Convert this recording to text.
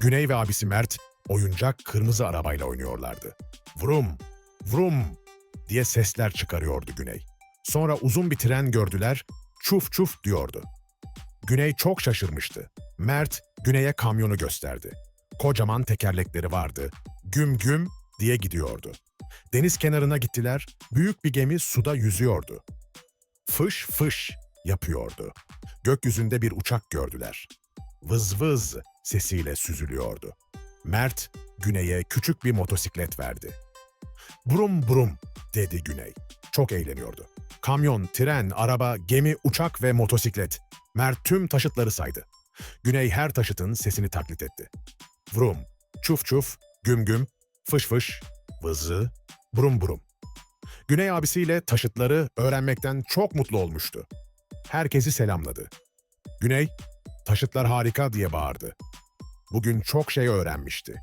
Güney ve abisi Mert oyuncak kırmızı arabayla oynuyorlardı. Vrum, vrum diye sesler çıkarıyordu Güney. Sonra uzun bir tren gördüler, çuf çuf diyordu. Güney çok şaşırmıştı. Mert Güney'e kamyonu gösterdi. Kocaman tekerlekleri vardı. Güm güm diye gidiyordu. Deniz kenarına gittiler, büyük bir gemi suda yüzüyordu. Fış fış yapıyordu. Gökyüzünde bir uçak gördüler. Vız vız sesiyle süzülüyordu. Mert, Güney'e küçük bir motosiklet verdi. Brum brum dedi Güney. Çok eğleniyordu. Kamyon, tren, araba, gemi, uçak ve motosiklet. Mert tüm taşıtları saydı. Güney her taşıtın sesini taklit etti. Vrum, çuf çuf, güm güm, fış fış, vızı, brum brum. Güney abisiyle taşıtları öğrenmekten çok mutlu olmuştu. Herkesi selamladı. Güney, taşıtlar harika diye bağırdı. Bugün çok şey öğrenmişti.